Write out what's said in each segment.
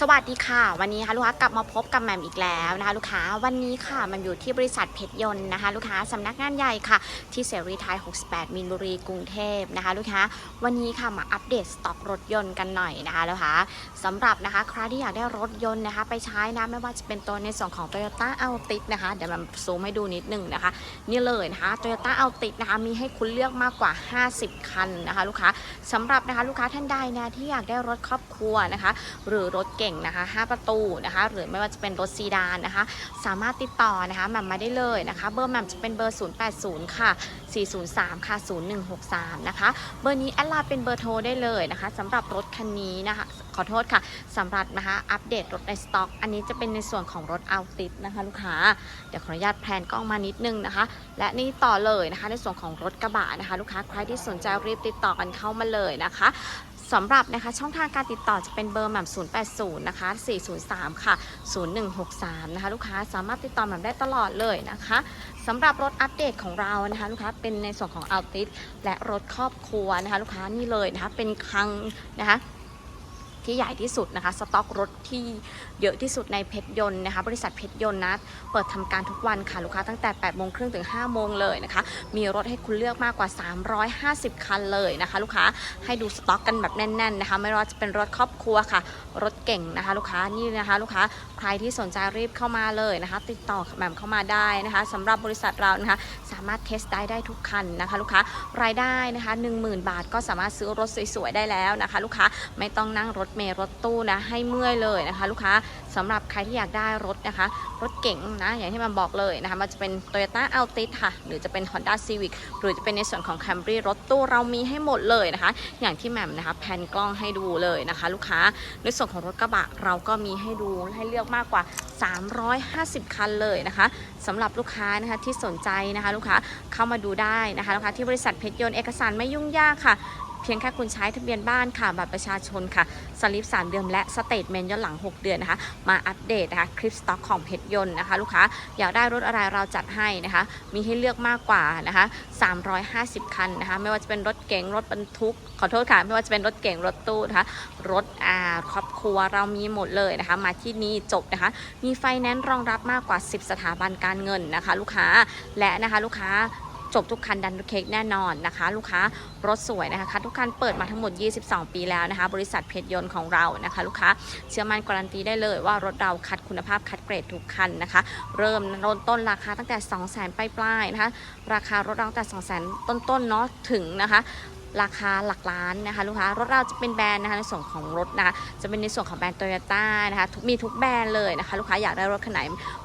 สวัสดีค่ะ วันนี้ค่ะลูกค้ากลับมาพบกับแหม่มอีกแล้วนะคะ ลูกค้าวันนี้ค่ะแหมันอยู่ที่บริษัทเพชรยนต์นะคะ ลูกค้าสำนักงานใหญ่ค่ะ ที่เสรีไทย 68 มินบุรีกรุงเทพนะคะ ลูกค้าวันนี้ค่ะมาอัปเดตสต็อกรถยนต์กันหน่อยนะคะลูกค้าสำหรับนะคะใครที่อยากได้รถยนต์นะคะ ไปใช้นะไม่ว่าจะเป็นตัวในส่วนของ Toyota Altis นะคะเดี๋ยวแหมันซูมให้ดูนิดนึงนะคะ นี่เลยนะคะ Toyota Altis นะคะมีให้คุณเลือกมากกว่า 50 คันนะคะ ลูกค้าสำหรับนะคะลูกค้าท่านใดนะที่อยากได้รถครอบครัวนะคะ หรือรถเก่งนะคะ 5 ประตูนะคะ หรือไม่ว่าจะเป็นรถซีดานนะคะ สามารถติดต่อนะคะแหม่มมาได้เลยนะคะ เบอร์แหม่มจะเป็นเบอร์ 080 ค่ะ 403 ค่ะ 0163 นะคะ เบอร์นี้แอดไลน์เป็นเบอร์โทรได้เลยนะคะสำหรับรถคันนี้นะคะ ขอโทษค่ะสำหรับนะคะ อัปเดตรถในสต็อก อันนี้จะเป็นในส่วนของรถเอาติดนะคะลูกค้า เดี๋ยวขออนุญาตแพลนกล้องมานิดนึงนะคะ และนี่ต่อเลยนะคะในส่วนของรถกระบะนะคะ ลูกค้าใครที่สนใจรีบติดต่อกันเข้ามาเลยนะคะ สำหรับนะคะช่องทางการติดต่อจะเป็นเบอร์แหม่ม080 นะคะ 403 ค่ะ 0163 นะคะ ลูกค้าสามารถติดต่อแหม่มได้ตลอดเลยนะคะสำหรับรถอัปเดตของเรานะคะลูกค้าเป็นในส่วนของอัลติสและรถครอบครัวนะคะลูกค้านี่เลยนะคะเป็นคลังนะคะ ที่ใหญ่ที่สุดนะคะ สต็อกรถที่เยอะที่สุดในเพชรยนต์นะคะ บริษัทเพชรยนต์นะเปิดทำการทุกวันค่ะลูกค้าตั้งแต่8โมงครึ่งถึง5โมงเลยนะคะ มีรถให้คุณเลือกมากกว่า 350 คันเลยนะคะ ลูกค้าให้ดูสต็อกกันแบบแน่น ๆ นะคะ ไม่ว่าจะเป็นรถครอบครัวค่ะ รถเก่งนะคะ ลูกค้านี่นะคะ ลูกค้าใครที่สนใจรีบเข้ามาเลยนะคะ ติดต่อแหม่มเข้ามาได้นะคะสำหรับบริษัทเรานะคะ สามารถเทสได้ได้ทุกคันนะคะ ลูกค้ารายได้นะคะ 10,000 บาทก็สามารถซื้อรถสวยๆได้แล้วนะคะ ลูกค้าไม่ต้องนั่งรถเมล์รถตู้นะให้เมื่อยเลยนะคะ ลูกค้าสำหรับใครที่อยากได้รถนะคะ รถเก๋งนะอย่างที่มันบอกเลยนะคะมันจะเป็น Toyota Altis ค่ะ หรือจะเป็น Honda Civic หรือจะเป็นในส่วนของ Camry รถตู้เรามีให้หมดเลยนะคะ อย่างที่แหม่มนะคะแพนกล้องให้ดูเลยนะคะ ลูกค้าในส่วนของรถกระบะเราก็มีให้ดูให้เลือกมากกว่า 350 คันเลยนะคะสำหรับลูกค้านะคะที่สนใจนะคะ ลูกค้าเข้ามาดูได้นะคะลูกค้าที่บริษัทเพชรยนต์เอกสารไม่ยุ่งยากค่ะ เพียงแค่คุณใช้ทะเบียนบ้านค่ะบัตรประชาชนค่ะสลิป 3 เดือนและสเตทเมนต์ย้อนหลัง 6 เดือนนะคะ มาอัปเดตนะคะคลิปสต็อกของเพชรยนต์นะคะ ลูกค้าอยากได้รถอะไรเราจัดให้นะคะ มีให้เลือกมากกว่านะคะ 350 คันนะคะ ไม่ว่าจะเป็นรถเก๋งรถบรรทุก ขอโทษค่ะ ไม่ว่าจะเป็นรถเก๋งรถตู้นะคะ รถอ่าครอบครัวเรามีหมดเลยนะคะ มาที่นี่จบนะคะ มีไฟแนนซ์รองรับมากกว่า 10 สถาบันการเงินนะคะ ลูกค้าและนะคะลูกค้า จบทุกคันดันทุกเค้กแน่นอนนะคะ ลูกค้ารถสวยนะคะคันทุกคันเปิดมาทั้งหมด 22 ปีแล้วนะคะ บริษัทเพชรยนต์ของเรานะคะ ลูกค้าเชื่อมั่นการันตีได้เลยว่ารถเราคัดคุณภาพคัดเกรดทุกคันนะคะ เริ่มเริ่มต้นราคาตั้งแต่ 2 0 0 0 0 0ปลายๆนะคะ ราคา รถเราตั้งแต่ 2 0 0 0 0 0 ต้นๆเนาะถึงนะคะ ราคาหลักล้านนะคะลูกค้ารถเราจะเป็นแบรนด์นะคะในส่วนของรถนะคะจะเป็นในส่วนของแบรนด์โตโยต้านะคะมีทุกแบรนด์เลยนะคะลูกค้าอยากได้รถคันไหน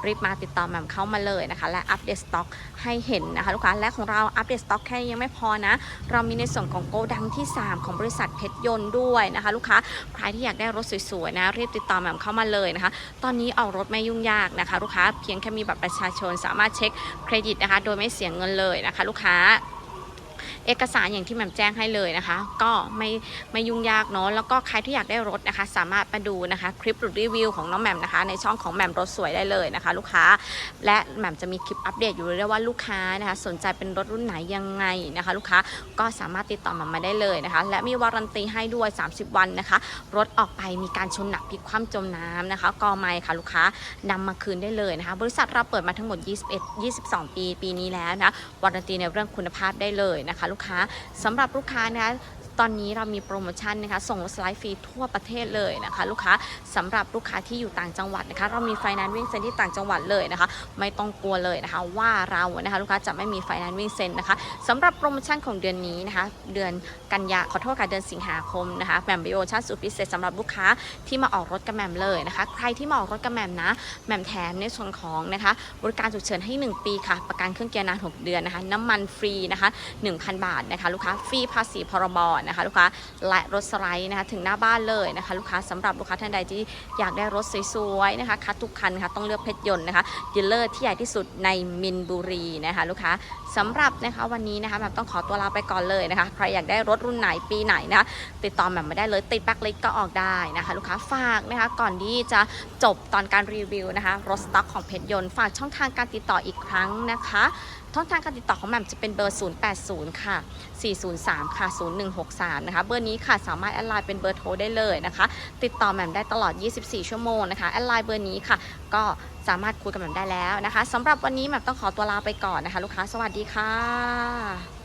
รีบมาติดต่อแหม่มเข้ามาเลยนะคะและอัปเดตสต็อกให้เห็นนะคะลูกค้าและของเราอัปเดตสต็อกแค่นี้ยังไม่พอนะเรามีในส่วนของโกดังที่ 3 ของบริษัทเพชรยนต์ด้วยนะคะลูกค้าใครที่อยากได้รถสวยๆนะรีบติดต่อแหม่มเข้ามาเลยนะคะตอนนี้ออกรถไม่ยุ่งยากนะคะ ลูกค้าเพียงแค่มีบัตรประชาชนสามารถเช็คเครดิตนะคะโดยไม่เสียเงินเลยนะคะ ลูกค้า เอกสารอย่างที่แหม่มแจ้งให้เลยนะคะ ก็ไม่ไม่ยุ่งยากเนาะแล้วก็ใครที่อยากได้รถนะคะ สามารถมาดูนะคะ คลิปหรือรีวิวของน้องแหม่มนะคะ ในช่องของแหม่มรถสวยได้เลยนะคะ ลูกค้าและแหม่มจะมีคลิปอัปเดตอยู่เรื่อยๆว่าลูกค้านะคะ สนใจเป็นรถรุ่นไหนยังไงนะคะ ลูกค้าก็สามารถติดต่อแหม่มมาได้เลยนะคะ และมีวารันตีให้ด้วย 30 วันนะคะ รถออกไปมีการชนหนักพลิกคว่ำจมน้ำนะคะกอไม้ค่ะลูกค้านำมาคืนได้เลยนะคะ บริษัทเราเปิดมาทั้งหมด 21 22 ปีปีนี้แล้วนะวารันตีในเรื่องคุณภาพได้เลยนะคะลูกค้าสำหรับลูกค้านะคะ ตอนนี้เรามีโปรโมชั่นนะคะส่งรถสไลด์ฟรีทั่วประเทศเลยนะคะลูกค้าสำหรับลูกค้าที่อยู่ต่างจังหวัดนะคะเรามีไฟแนนซ์วิ่งเซ็นที่ต่างจังหวัดเลยนะคะ ไม่ต้องกลัวเลยนะคะว่าเรานะคะลูกค้าจะไม่มีไฟแนนซ์วิ่งเซ็นนะคะสำหรับโปรโมชั่นของเดือนนี้นะคะเดือนกันยาขอโทษค่ะเดือนสิงหาคมนะคะแหม่มบิโอชั่นสุดพิเศษสำหรับลูกค้าที่มาออกรถกับแหม่มเลยนะคะใครที่มาออกรถกับแหม่มนะแหม่มแถมในส่วนของนะคะบริการฉุกเฉินให้ 1 ปีค่ะ ประกันเครื่องเกียร์นาน 6 เดือนนะคะน้ำมันฟรีนะคะ1,000 บาทนะคะลูกค้าฟรีภาษีพรบนะคะลูกค้าและรถสไลด์นะคะถึงหน้าบ้านเลยนะคะลูกค้าสำหรับลูกค้าท่านใดที่อยากได้รถสวยๆนะคะคัดทุกคันค่ะต้องเลือกเพชรยนต์นะคะดีลเลอร์ที่ใหญ่ที่สุดในมินบุรีนะคะลูกค้าสำหรับนะคะวันนี้นะคะแบบต้องขอตัวลาไปก่อนเลยนะคะใครอยากได้รถรุ่นไหนปีไหนนะคะติดต่อแบบมาได้เลยติดแบ็คลิสก็ออกได้นะคะลูกค้าฝากนะคะก่อนที่จะจบตอนการรีวิวนะคะรถสต็อกของเพชรยนต์ฝากช่องทางการติดต่ออีกครั้งนะคะท่องทางการติดต่อของแหม่มจะเป็นเบอร์ 080 ค่ะ 403 ค่ะ 0163 นะคะ เบอร์นี้ค่ะสามารถแอดไลน์เป็นเบอร์โทรได้เลยนะคะ ติดต่อแหม่มได้ตลอด 24 ชั่วโมงนะคะ แอดไลน์เบอร์นี้ค่ะ ก็สามารถคุยกับแหม่มได้แล้วนะคะสำหรับวันนี้แหม่มต้องขอตัวลาไปก่อนนะคะ ลูกค้าสวัสดีค่ะ